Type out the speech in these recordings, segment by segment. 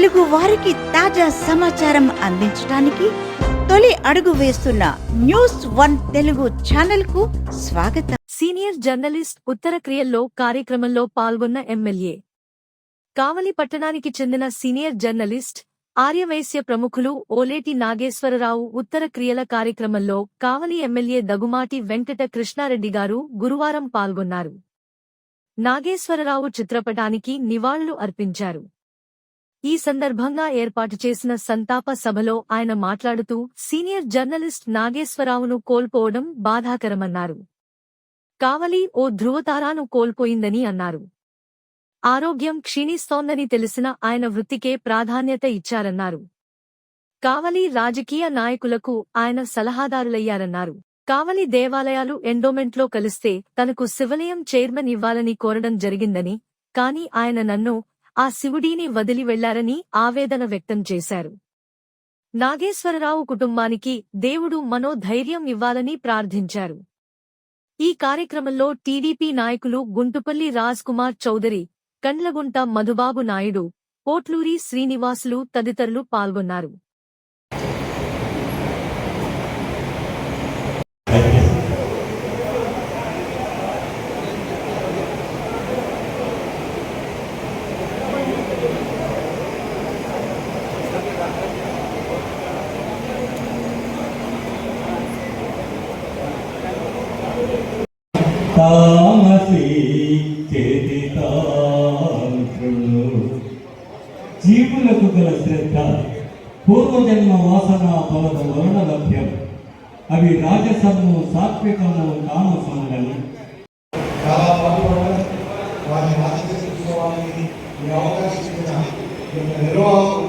తెలుగు వారికి తాజా సమాచారం అందించడానికి తొలి అడుగు వేస్తున్న న్యూస్ వన్ తెలుగు ఛానల్కు స్వాగతం. సీనియర్ జర్నలిస్ట్ ఉత్తర క్రియల్లో కార్యక్రమంలో పాల్గొన్న ఎమ్మెల్యే. కావలి పట్టణానికి చెందిన సీనియర్ జర్నలిస్ట్ ఆర్యవైశ్య ప్రముఖులు ఓలేటి నాగేశ్వరరావు ఉత్తర క్రియల కార్యక్రమంలో కావలి ఎమ్మెల్యే దగుమాటి వెంకట కృష్ణారెడ్డి గారు గురువారం పాల్గొన్నారు. నాగేశ్వరరావు చిత్రపటానికి నివాళులు అర్పించారు. ఈ సందర్భంగా ఏర్పాటు చేసిన సంతాప సభలో ఆయన మాట్లాడుతూ సీనియర్ జర్నలిస్ట్ నాగేశ్వరరావును కోల్పోవడం బాధాకరమన్నారు. కావలి ఓ ధృవతారాను కోల్పోయిందని అన్నారు. ఆరోగ్యం క్షీణిస్తోందని తెలిసిన ఆయన వృత్తికే ప్రాధాన్యత ఇచ్చారన్నారు. కావలి రాజకీయ నాయకులకు ఆయన సలహాదారులయ్యారన్నారు. కావలి దేవాలయాలు ఎండోమెంట్లో కలిస్తే తనకు శివలయం చైర్మన్ ఇవ్వాలని కోరడం జరిగిందని కాని ఆయన నన్ను ఆ శివుడిని వదిలి వెళ్ళారని ఆవేదన వ్యక్తం చేశారు. నాగేశ్వరరావు కుటుంబానికి దేవుడు మనోధైర్యం ఇవ్వాలని ప్రార్థించారు. ఈ కార్యక్రమంలో టీడీపీ నాయకులు గుంటుపల్లి రాజ్ కుమార్ చౌదరి కండ్లగుంట మధుబాబు నాయుడు పోట్లూరి శ్రీనివాసులు తదితరులు పాల్గొన్నారు. తామసి చేతి జీవులకు గల శ్రద్ధ పూర్వజన్మ వాసన బలము వలన లభ్యం. అవి రాజసము సాత్వికము తామసములను చాలా పాటుపడ్డారు వారిని ఆశీర్వదించుకోవాలని ఈ అవకాశం ఇచ్చిన ధన్యవాదాలు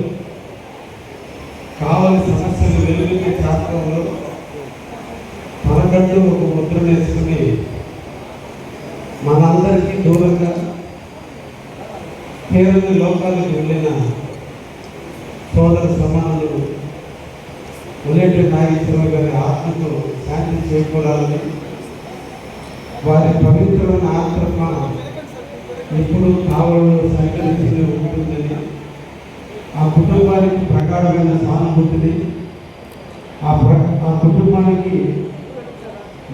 కేవలం లోకాలకు వెళ్ళిన సోదర సమానులు ఉలేటి నాగేశ్వర గారి ఆత్మతో శాంతి చేకూరాలని వారి పవిత్రమైన ఆత్మ ఎప్పుడు కావడంలో సంకలించి ఉంటుందని ఆ కుటుంబానికి ప్రగాఢమైన సానుభూతిని ఆ ప్ర ఆ కుటుంబానికి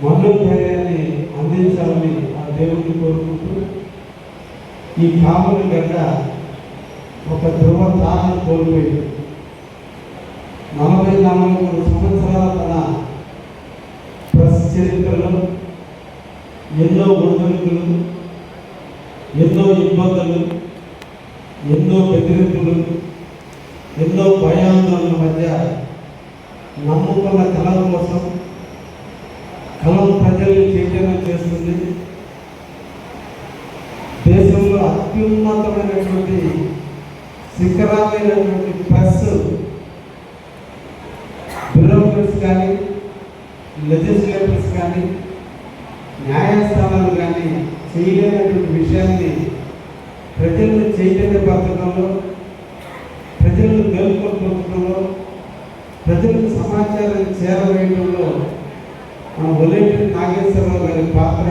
మనోధైర్యాన్ని అందించాలని ఆ దేవుడిని కోరుకుంటూ ఈ పాముల గడ్డ ఒక ధ్రువ తారను కోల్పోయింది. నలభై నాలుగు మూడు సంవత్సరాల తన ప్రెస్ చరిత్రలో ఎన్నో ఒడిదొడుకులు ఎన్నో ఇబ్బందులు ఎన్నో బెదిరింపులు ఎన్నో భయాందోళనల మధ్య నమ్ముకున్న కళల కోసం కళం ప్రజల్ని చైతన్యం చేస్తుంది. అత్యున్నతమైనటువంటి శిఖరాలైనటువంటి ప్రెస్ బ్యూరోక్రట్స్ కానీ లెజిస్లేటర్స్ కానీ న్యాయస్థానాలు కానీ చేయలేనటువంటి విషయాన్ని ప్రజలను చైతన్యపరచడంలో ప్రజలను గెలుపొందడంలో ప్రజలకు సమాచారం చేరవేయడంలో మన ఒలేటి నాగేశ్వరరావు గారి పాత్ర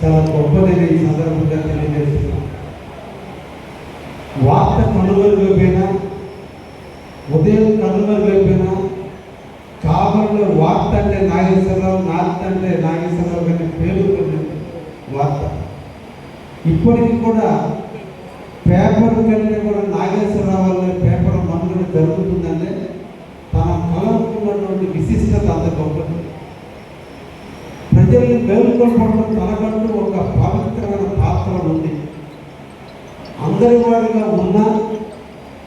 చాలా గొప్పదని ఈ సందర్భంగా తెలియజేస్తున్నాం. వార్త కనుమరుగైపోయినా ఉదయం కనుమరుగైపోయినా కాబట్టి వార్త అంటే నాగేశ్వరరావు నార్త్ అంటే నాగేశ్వరరావు కానీ పేరు వార్త. ఇప్పటికి కూడా పేపర్ కంటే కూడా నాగేశ్వరరావు అనే పేపర్ మనుగడ జరుగుతుందంటే తన కళకున్నటువంటి విశిష్టత అంత గొప్పది. ప్రజల్ని మేలుకొల్పడం తనకంటూ ఒక పవిత్రమైన పాత్ర ఉంది అందరి వాడిగా ఉన్నా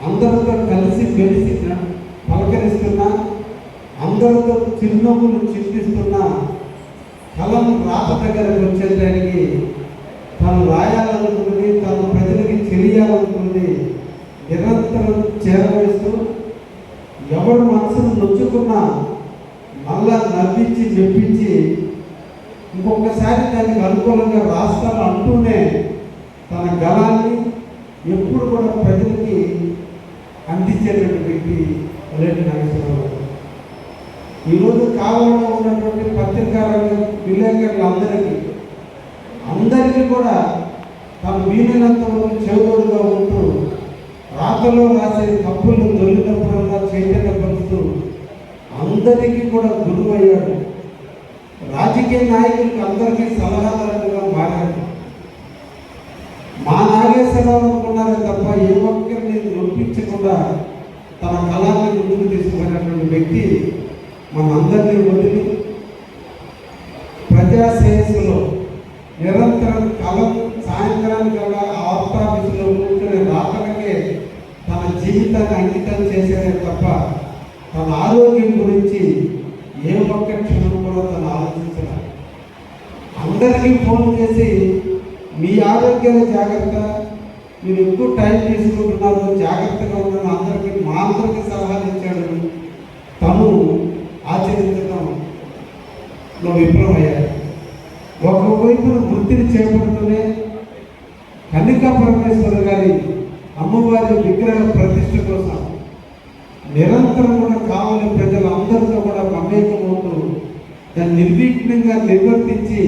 అందరితో కలిసి మెలిసి పలకరిస్తున్నా అందరితో చిరునవ్వులు చింతిస్తున్న కలం రాత దగ్గరకు వచ్చేదానికి తను రాయాలనుకుంది తను ప్రజలకి తెలియాలనుకుంది నిరంతరం చేరవేస్తూ ఎవరు మనసును నొచ్చుకున్నా మళ్ళా నవ్వించి మెప్పించి ఇంకొకసారి దానికి అనుకూలంగా రాస్తాను అంటూనే తన గలాన్ని ఎప్పుడు కూడా ప్రజలకి అందించేటువంటి వ్యక్తి రెడ్డి నాగేశ్వరరావు ఈరోజు కాలంలో ఉన్నటువంటి పత్రికా రంగ విలేకరులందరికీ అందరికీ కూడా తను వీలైనంత వరకు చెవుడుగా ఉంటూ రాతలో రాసే తప్పులు దొరికినప్పుడల్లా చైతన్యపరుస్తూ అందరికీ కూడా గురువు అయ్యాడు రాజకీయ నాయకులకు అందరికీ సలహాదారులుగా మారాడు. మా నాగేశ్వరరావు అనుకున్నారే తప్ప ఏ ఒక్కరిని నొప్పించకుండా తన కళాన్ని ముందుకు తీసుకుపోయినటువంటి వ్యక్తి మనందరినీ వదిలి ప్రజా శ్రేయస్సులో నిరంతరం కలం సాయంత్రానికల్లా ఆఫీసులో కూర్చునే రాతలకే తన జీవితాన్ని అంకితం చేసేదే తప్ప తన ఆరోగ్యం గురించి ఏ ఒక్క క్షణం కూడా తను ఆలోచించలేదు. అందరికీ ఫోన్ చేసి మీ ఆరోగ్యాల జాగ్రత్త మీరు ఎక్కువ టైం తీసుకుంటున్నారు జాగ్రత్తగా ఉన్నాను అందరికీ మా అందరికీ సలహాలు ఇచ్చాడు తను ఆచరించడంలో విఫలమయ్యాడు ఒకవైపున వృత్తిని చేపడుతూనే కన్నికా పరమేశ్వర గారి అమ్మవారి విగ్రహ ప్రతిష్ట కోసం నిరంతరం కూడా కావాలి ప్రజలందరితో కూడా మమేకమవుతూ దాన్ని నిర్విఘ్నంగా నిర్వర్తించి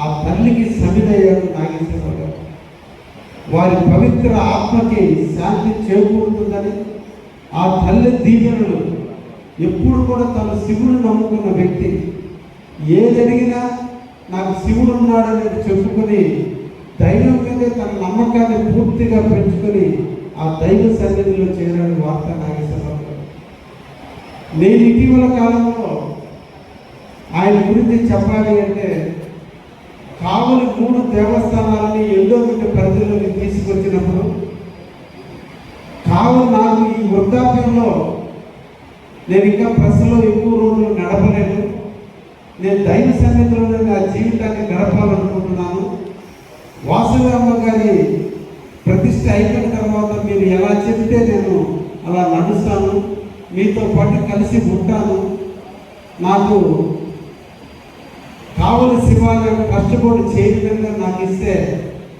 ఆ తల్లికి సమిదయ్యాడు నాగేశ్వరరావు గారు. వారి పవిత్ర ఆత్మకి శాంతి చేకూరుతుందని ఆ తల్లి దీవెనలు ఎప్పుడు కూడా తన శివుడు నమ్ముకున్న వ్యక్తి. ఏ జరిగినా నాకు శివుడు ఉన్నాడని చెప్పుకొని దైవం మీదే తన నమ్మకాన్ని పూర్తిగా పెంచుకొని ఆ దైవ సన్నిధిలో చేరాడు వార్త నాగేశ్వరరావు నేను ఇటీవల కాలంలో ఆయన గురించి చెప్పాలి అంటే కావలి మూడు దేవస్థానాలని ఎల్లో బిడ్డ పరిధిలోకి తీసుకొచ్చినప్పుడు కావలి నాకు ఈ వృద్ధాప్యంలో నేను ఇంకా ప్రెస్లో ఎక్కువ రోజులు నడపలేదు. నేను దైవ సన్నిధిలోనే నా జీవితాన్ని గడపాలనుకుంటున్నాను. వాసురామ గారి ప్రతిష్ట అయిపోయిన తర్వాత మీరు ఎలా చెప్తే నేను అలా నడుస్తాను. మీతో పాటు కలిసి ఉంటాను. నాకు కావలి శివాలయం ట్రస్ట్ బోర్డు చైర్మన్గా నాకు ఇస్తే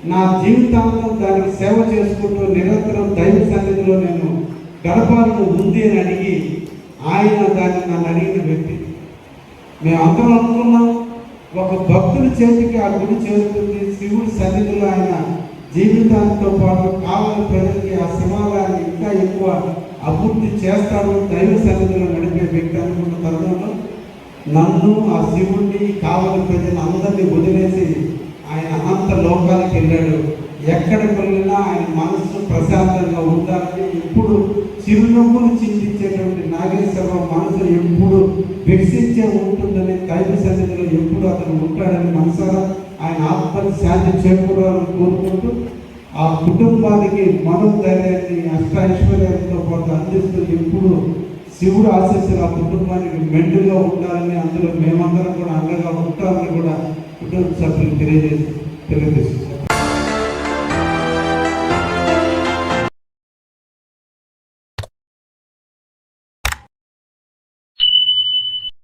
నా జీవితాంతం దానికి సేవ చేసుకుంటూ నిరంతరం దైవ సన్నిధిలో నేను గడపాలను ఉంది అని అడిగి ఆయన దాన్ని నన్ను అడిగిన వ్యక్తి. మేము అందరం అనుకున్నాం ఒక భక్తుడి చేతికి ఆ గుడి చేరుతుంది శివుడి సన్నిధిలో ఆయన జీవితాంతో పాటు కావలి ప్రజలకి ఆ శివాలయాన్ని ఇంకా ఎక్కువ అభివృద్ధి చేస్తాడు దైవ సన్నిధిలో నడిపే వ్యక్తి అనుకున్న తరుణంలో నన్ను ఆ శివుణ్ణి కావలి ప్రజలందరినీ వదిలేసి ఆయన అనంత లోకాలకు వెళ్ళాడు. ఎక్కడికి వెళ్ళినా ఆయన మనసు ప్రశాంతంగా ఉండాలని ఎప్పుడు చిరునవ్వులు చింతించేటువంటి నాగేశ్వర మనసు ఎప్పుడు వికసించే ఉంటుందని దైవ సన్నిధిలో ఎప్పుడు అతను ఉంటాడని మనసారా ఆయన ఆత్మకి శాంతి చేకూరాలని కోరుకుంటూ ఆ కుటుంబానికి మనోధైర్యాన్ని అష్టైశ్వర్యాలతో పాటు అందిస్తూ ఎప్పుడు శివుడు ఆశీస్సులు ఆ కుటుంబానికి మెండుగా ఉండాలని అందులో మేమందరం కూడా అండగా ఉంటామని కూడా కుటుంబ సభ్యులు తెలియజేసి తెలియజేస్తుంది